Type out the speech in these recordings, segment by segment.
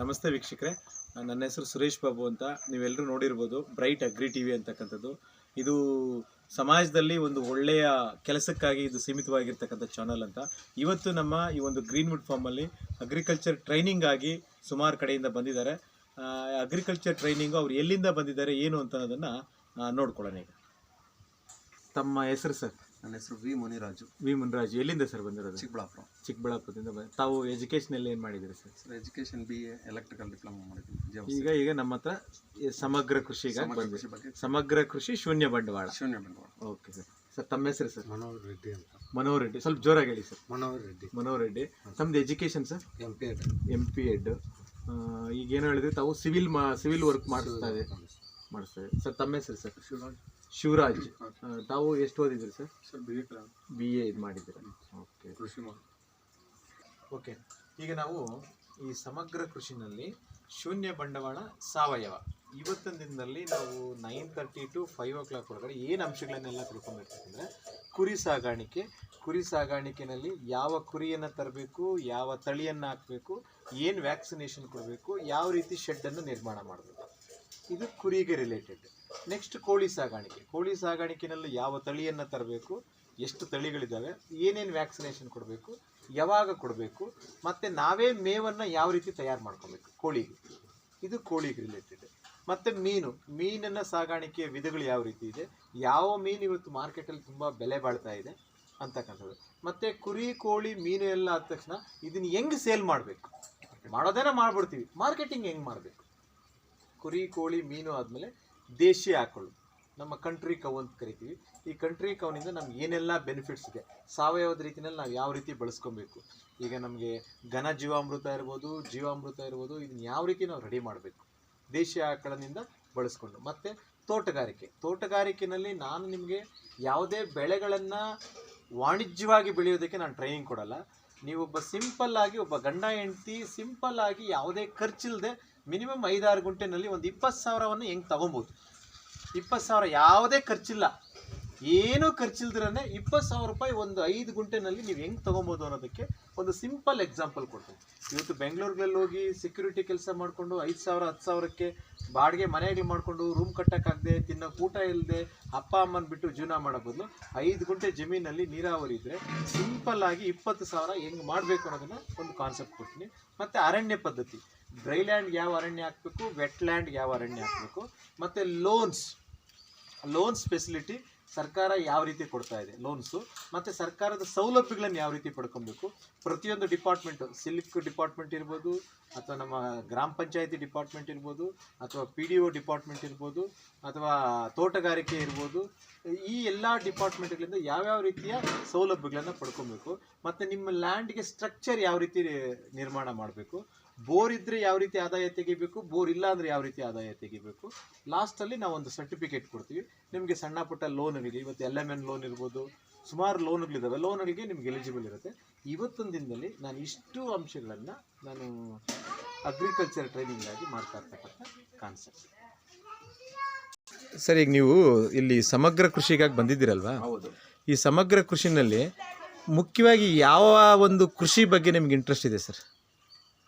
ನಮಸ್ತೆ ವೀಕ್ಷಕರೇ. ನನ್ನ ಹೆಸರು ಸುರೇಶ್ ಬಾಬು ಅಂತ ನೀವೆಲ್ಲರೂ ನೋಡಿರ್ಬೋದು. ಬ್ರೈಟ್ ಅಗ್ರಿ ಟಿ ವಿ ಅಂತಕ್ಕಂಥದ್ದು. ಇದು ಸಮಾಜದಲ್ಲಿ ಒಂದು ಒಳ್ಳೆಯ ಕೆಲಸಕ್ಕಾಗಿ ಇದು ಸೀಮಿತವಾಗಿರ್ತಕ್ಕಂಥ ಚಾನಲ್ ಅಂತ. ಇವತ್ತು ನಮ್ಮ ಈ ಒಂದು ಗ್ರೀನ್ವುಡ್ ಫಾರ್ಮಲ್ಲಿ ಅಗ್ರಿಕಲ್ಚರ್ ಟ್ರೈನಿಂಗ್ ಆಗಿ ಸುಮಾರು ಕಡೆಯಿಂದ ಬಂದಿದ್ದಾರೆ. ಅಗ್ರಿಕಲ್ಚರ್ ಟ್ರೈನಿಂಗು ಅವ್ರು ಎಲ್ಲಿಂದ ಬಂದಿದ್ದಾರೆ, ಏನು ಅಂತ ಅನ್ನೋದನ್ನು ನೋಡ್ಕೊಳ್ಳೋಣ ಈಗ. ತಮ್ಮ ಹೆಸರು ಸರ್? ನನ್ನ ಹೆಸರು ವಿ ಮುನಿರಾಜು. ವಿ ಮುನಿರಾಜು. ಎಲ್ಲಿಂದ ಸರ್ ಬಂದಿರೋದು? ಚಿಕ್ಕಬಳ್ಳಾಪುರ. ಚಿಕ್ಕಬಳ್ಳಾಪುರದಿಂದ ಬಂದ ತಾವು ಎಲ್ಲ ಏನು ಮಾಡಿದ್ದೀರಿ sir? Sir education B A electrical diploma ಮಾಡಿದ್ದೀನಿ. ಈಗ ಈಗ ನಮ್ಮ ಹತ್ರ ಈ ಸಮಗ್ರ ಕೃಷಿಗಾಗಿ ಸಮಗ್ರ ಬಂದಿದೆ. ಕೃಷಿ ಸಮಗ್ರ ಕೃಷಿ ಶೂನ್ಯ ಬಂಡವಾಳ. ಶೂನ್ಯ ಬಂಡವಾಳ. Okay sir. ಸರ್ ತಮ್ಮ ಹೆಸರು ಸರ್? ಮನೋಹರ್ ರೆಡ್ಡಿ ಅಂತ. ಮನೋಹರ್ ರೆಡ್ಡಿ. ಸ್ವಲ್ಪ ಜೋರಾಗಿ ಹೇಳಿ ಸರ್. ಮನೋಹರ್ ರೆಡ್ಡಿ. ಮನೋಹರ್ ರೆಡ್ಡಿ. ತಮ್ಮದು education sir? M P ed M P ed ಈಗ ಏನು ಹೇಳಿದ್ರೆ? ತಾವು ಸಿವಿಲ್ ಮಾ ಸಿವಿಲ್ ವರ್ಕ್ ಮಾಡಿಸ್ತಾ ಇದೆ. ಮಾಡಿಸ್ತಾ ಇದೆ. ಸರ್ ತಮ್ಮ ಹೆಸರು ಸರ್? ಶಿವರಾಜ್. ಶಿವರಾಜ್ ತಾವು ಎಷ್ಟು ಓದಿದ್ರಿ sir? Sir B A B A ಇದು ಮಾಡಿದ್ದೀರಾ? ಓಕೆ. ಕೃಷಿ ಓಕೆ. ಈಗ ನಾವು ಈ ಸಮಗ್ರ ಕೃಷಿನಲ್ಲಿ ಶೂನ್ಯ ಬಂಡವಾಳ ಸಾವಯವ. ಇವತ್ತಿನ ದಿನದಲ್ಲಿ ನಾವು nine thirty to five o'clock ಒಳಗಡೆ ಏನು ಅಂಶಗಳನ್ನೆಲ್ಲ ತಿಳ್ಕೊಂಡಿರ್ಬೇಕಂದ್ರೆ ಕುರಿ ಸಾಗಾಣಿಕೆ. ಕುರಿ ಸಾಗಾಣಿಕೆನಲ್ಲಿ ಯಾವ ಕುರಿಯನ್ನು ತರಬೇಕು ಯಾವ ತಳಿಯನ್ನು ಹಾಕಬೇಕು ಏನು ವ್ಯಾಕ್ಸಿನೇಷನ್ ಕೊಡಬೇಕು ಯಾವ ರೀತಿ ಶೆಡ್ಡನ್ನು ನಿರ್ಮಾಣ ಮಾಡಬೇಕು. ಇದು ಕುರಿಗೆ ರಿಲೇಟೆಡ್ ನೆಕ್ಸ್ಟ್ ಕೋಳಿ ಸಾಗಾಣಿಕೆ. ಕೋಳಿ ಸಾಗಾಣಿಕೆನಲ್ಲಿ ಯಾವ ತಳಿಯನ್ನು ತರಬೇಕು, ಎಷ್ಟು ತಳಿಗಳಿದ್ದಾವೆ ಏನೇನು ವ್ಯಾಕ್ಸಿನೇಷನ್ ಕೊಡಬೇಕು, ಯಾವಾಗ ಕೊಡಬೇಕು, ಮತ್ತು ನಾವೇ ಮೇವನ್ನು ಯಾವ ರೀತಿ ತಯಾರು ಮಾಡ್ಕೋಬೇಕು, ಕೋಳಿಗೆ. ಇದು ಕೋಳಿಗೆ ರಿಲೇಟೆಡ್ ಮತ್ತು ಮೀನು. ಮೀನನ್ನು ಸಾಗಾಣಿಕೆಯ ವಿಧಗಳು ಯಾವ ರೀತಿ ಇದೆ, ಯಾವ ಮೀನು ಇವತ್ತು ಮಾರ್ಕೆಟಲ್ಲಿ ತುಂಬ ಬೆಲೆ ಬಾಳ್ತಾ ಇದೆ ಅಂತಕ್ಕಂಥದ್ದು. ಮತ್ತು ಕುರಿ, ಕೋಳಿ, ಮೀನು ಎಲ್ಲ ಆದ ತಕ್ಷಣ ಇದನ್ನು ಹೆಂಗೆ ಸೇಲ್ ಮಾಡಬೇಕು? ಮಾಡೋದೇನ ಮಾಡ್ಬಿಡ್ತೀವಿ. ಮಾರ್ಕೆಟಿಂಗ್ ಹೆಂಗೆ ಮಾಡಬೇಕು? ಕುರಿ, ಕೋಳಿ, ಮೀನು ಆದಮೇಲೆ ದೇಶಿ ಆಕಳು. ನಮ್ಮ ಕಂಟ್ರಿ ಕವ್ ಅಂತ ಕರಿತೀವಿ. ಈ ಕಂಟ್ರಿ ಕವ್ನಿಂದ ನಮ್ಗೆ ಏನೆಲ್ಲ ಬೆನಿಫಿಟ್ಸ್ ಇದೆ? ಸಾವಯವದ ರೀತಿಯಲ್ಲಿ ನಾವು ಯಾವ ರೀತಿ ಬಳಸ್ಕೊಬೇಕು? ಈಗ ನಮಗೆ ಘನ ಜೀವಾಮೃತ ಇರ್ಬೋದು ಜೀವಾಮೃತ ಇರ್ಬೋದು, ಇದನ್ನ ಯಾವ ರೀತಿ ನಾವು ರೆಡಿ ಮಾಡಬೇಕು? ದೇಶಿ ಆಕಳನಿಂದ ಬಳಸ್ಕೊಂಡು. ಮತ್ತು ತೋಟಗಾರಿಕೆ. ತೋಟಗಾರಿಕೆನಲ್ಲಿ ನಾನು ನಿಮಗೆ ಯಾವುದೇ ಬೆಳೆಗಳನ್ನು ವಾಣಿಜ್ಯವಾಗಿ ಬೆಳೆಯೋದಕ್ಕೆ ನಾನು ಟ್ರೈನಿಂಗ್ ಕೊಡಲ್ಲ. ನೀವೊಬ್ಬ ಸಿಂಪಲ್ಲಾಗಿ ಒಬ್ಬ ಗಂಡ ಹೆಂಡತಿ ಸಿಂಪಲ್ಲಾಗಿ ಯಾವುದೇ ಖರ್ಚಿಲ್ಲದೆ ಮಿನಿಮಮ್ ಐದಾರು ಗುಂಟೆನಲ್ಲಿ ಒಂದು ಇಪ್ಪತ್ತು ಸಾವಿರವನ್ನು ಹೆಂಗೆ ತಗೊಬೋದು? ಇಪ್ಪತ್ತು ಸಾವಿರ ಯಾವುದೇ ಖರ್ಚಿಲ್ಲ. ಏನೂ ಖರ್ಚಿಲ್ದಿರೇ ಇಪ್ಪತ್ತು ಸಾವಿರ ರೂಪಾಯಿ ಒಂದು ಐದು ಗುಂಟೆನಲ್ಲಿ ನೀವು ಹೆಂಗೆ ತೊಗೊಬೋದು ಅನ್ನೋದಕ್ಕೆ ಒಂದು ಸಿಂಪಲ್ ಎಕ್ಸಾಂಪಲ್ ಕೊಡ್ತೀನಿ. ಇವತ್ತು ಬೆಂಗಳೂರುಗಳಲ್ಲಿ ಹೋಗಿ ಸೆಕ್ಯೂರಿಟಿ ಕೆಲಸ ಮಾಡಿಕೊಂಡು ಐದು ಸಾವಿರ, ಹತ್ತು ಸಾವಿರಕ್ಕೆ ಬಾಡಿಗೆ ಮನೆಗಳು ಮಾಡಿಕೊಂಡು ರೂಮ್ ಕಟ್ಟೋಕ್ಕಾಗದೆ, ತಿನ್ನೋಕೆ ಊಟ ಇಲ್ಲದೆ ಅಪ್ಪ ಅಮ್ಮನ ಬಿಟ್ಟು ಜೀವನ ಮಾಡೋ ಬದಲು ಐದು ಗುಂಟೆ ಜಮೀನಲ್ಲಿ ನೀರಾವರಿ ಇದ್ದರೆ ಸಿಂಪಲ್ ಆಗಿ ಇಪ್ಪತ್ತು ಸಾವಿರ ಹೆಂಗೆ ಮಾಡಬೇಕು ಅನ್ನೋದನ್ನು ಒಂದು ಕಾನ್ಸೆಪ್ಟ್ ಕೊಡ್ತೀನಿ. ಮತ್ತು ಅರಣ್ಯ ಪದ್ಧತಿ. ಡ್ರೈಲ್ಯಾಂಡ್ ಯಾವ ಅರಣ್ಯ ಹಾಕಬೇಕು ವೆಟ್ಲ್ಯಾಂಡ್ ಯಾವ ಅರಣ್ಯ ಹಾಕಬೇಕು, ಮತ್ತು ಲೋನ್ಸ್ ಲೋನ್ಸ್ ಫೆಸಿಲಿಟಿ ಸರ್ಕಾರ ಯಾವ ರೀತಿ ಕೊಡ್ತಾ ಇದೆ? ಲೋನ್ಸು ಮತ್ತು ಸರ್ಕಾರದ ಸೌಲಭ್ಯಗಳನ್ನು ಯಾವ ರೀತಿ ಪಡ್ಕೊಬೇಕು? ಪ್ರತಿಯೊಂದು ಡಿಪಾರ್ಟ್ಮೆಂಟು ಸಿಲ್ಕ್ ಡಿಪಾರ್ಟ್ಮೆಂಟ್ ಇರ್ಬೋದು, ಅಥವಾ ನಮ್ಮ ಗ್ರಾಮ ಪಂಚಾಯತಿ ಡಿಪಾರ್ಟ್ಮೆಂಟ್ ಇರ್ಬೋದು, ಅಥವಾ ಪಿ ಡಿ ಒ ಡಿಪಾರ್ಟ್ಮೆಂಟ್ ಇರ್ಬೋದು, ಅಥವಾ ತೋಟಗಾರಿಕೆ ಇರ್ಬೋದು, ಈ ಎಲ್ಲ ಡಿಪಾರ್ಟ್ಮೆಂಟ್ಗಳಿಂದ ಯಾವ್ಯಾವ ರೀತಿಯ ಸೌಲಭ್ಯಗಳನ್ನು ಪಡ್ಕೊಬೇಕು, ಮತ್ತು ನಿಮ್ಮ ಲ್ಯಾಂಡ್ಗೆ ಸ್ಟ್ರಕ್ಚರ್ ಯಾವ ರೀತಿ ನಿರ್ಮಾಣ ಮಾಡಬೇಕು ಬೋರ್ ಇದ್ದರೆ ಯಾವ ರೀತಿ ಆದಾಯ ತೆಗಿಬೇಕು? ಬೋರ್ ಇಲ್ಲ ಅಂದ್ರೆ ಯಾವ ರೀತಿ ಆದಾಯ ತೆಗಿಬೇಕು? ಲಾಸ್ಟಲ್ಲಿ ನಾವು ಒಂದು ಸರ್ಟಿಫಿಕೇಟ್ ಕೊಡ್ತೀವಿ. ನಿಮಗೆ ಸಣ್ಣ ಪುಟ್ಟ ಲೋನ್ಗಳಿಗೆ ಇವತ್ತು ಎಲ್ ಎಂ ಎನ್ ಲೋನ್ ಇರ್ಬೋದು ಸುಮಾರು ಲೋನ್ಗಳಿದ್ದಾವೆ ಲೋನ್ಗಳಿಗೆ ನಿಮ್ಗೆ ಎಲಿಜಿಬಲ್ ಇರುತ್ತೆ. ಇವತ್ತೊಂದು ದಿನದಲ್ಲಿ ನಾನು ಇಷ್ಟು ಅಂಶಗಳನ್ನು ನಾನು ಅಗ್ರಿಕಲ್ಚರ್ ಟ್ರೈನಿಂಗ್ ಆಗಿ ಮಾಡ್ತಾ ಇರ್ತಕ್ಕಂಥ ಕಾನ್ಸೆಪ್ಟ್ ಸರ್ ಈಗ ನೀವು ಇಲ್ಲಿ ಸಮಗ್ರ ಕೃಷಿಗಾಗಿ ಬಂದಿದ್ದೀರಲ್ವಾ? ಹೌದು. ಈ ಸಮಗ್ರ ಕೃಷಿನಲ್ಲಿ ಮುಖ್ಯವಾಗಿ ಯಾವ ಒಂದು ಕೃಷಿ ಬಗ್ಗೆ ನಿಮ್ಗೆ ಇಂಟ್ರೆಸ್ಟ್ ಇದೆ ಸರ್?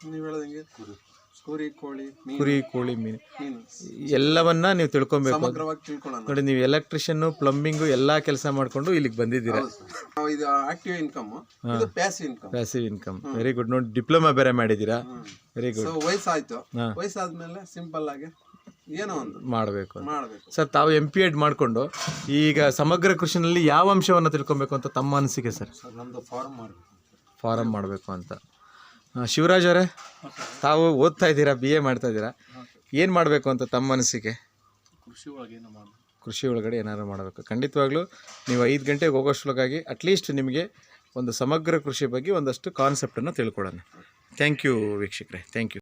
ನೀವು ಹೇಳೋದಂಗೆ? ಕುರಿ. ಕೋಳಿ ಮೀನು. ಕುರಿ ಕೋಳಿ ಮೀನು. ಮೀನು. ಎಲ್ಲವನ್ನ ನೀವು ತಿಳ್ಕೊಬೇಕು. ನೋಡಿ ನೀವು ಎಲೆಕ್ಟ್ರಿಷಿಯನ್ ಪ್ಲಂಬಿಂಗು ಎಲ್ಲ ಕೆಲಸ ಮಾಡ್ಕೊಂಡು ಇಲ್ಲಿಗೆ ಬಂದಿದ್ದೀರಾ? ಇದು ಆಕ್ಟಿವ್ ಇನ್ಕಮ್ ಇದು passive income passive income very good ನೋಡಿ ಡಿಪ್ಲೊಮಾ ಬೇರೆ ಮಾಡಿದೀರಾ ವೆರಿ ಸೊ ಗುಡ್ ವಯಸ್ಸಾಯ್ತು. ವಯಸ್ಸಾದ್ಮೇಲೆ ಸಿಂಪಲ್ ಆಗಿ ಏನೋ ಒಂದು ಮಾಡಬೇಕು ಸರ್ ತಾವು ಎಂ ಪಿ ಎಡ್ ಮಾಡಿಕೊಂಡು ಈಗ ಸಮಗ್ರ ಕೃಷಿನಲ್ಲಿ ಯಾವ ಅಂಶವನ್ನು ತಿಳ್ಕೊಬೇಕು ಅಂತ ತಮ್ಮ ಅನಿಸಿಕೆ ಸರ್? ಸರ್ ನಮ್ದು ಫಾರ್ಮ್ ಮಾಡಬೇಕು ಫಾರಮ್ ಮಾಡಬೇಕು ಅಂತ. ಶಿವರಾಜ್ ಅವರೇ ತಾವು ಓದ್ತಾ ಇದ್ದೀರಾ ಬಿ ಎ ಮಾಡ್ತಾ ಇದ್ದೀರಾ? ಏನು ಮಾಡಬೇಕು ಅಂತ ತಮ್ಮ ಮನಸ್ಸಿಗೆ? ಕೃಷಿ ಒಳಗೆ ಕೃಷಿ ಒಳಗಡೆ ಏನಾದ್ರು ಮಾಡಬೇಕು. ಖಂಡಿತವಾಗ್ಲೂ ನೀವು ಐದು ಗಂಟೆಗೆ ಹೋಗೋಷ್ಟೊಳಗಾಗಿ ಅಟ್ಲೀಸ್ಟ್ ನಿಮಗೆ ಒಂದು ಸಮಗ್ರ ಕೃಷಿ ಬಗ್ಗೆ ಒಂದಷ್ಟು ಕಾನ್ಸೆಪ್ಟನ್ನು ತಿಳ್ಕೊಳ್ಳೋಣ. ಥ್ಯಾಂಕ್ ಯು ವೀಕ್ಷಕರೇ. Thank you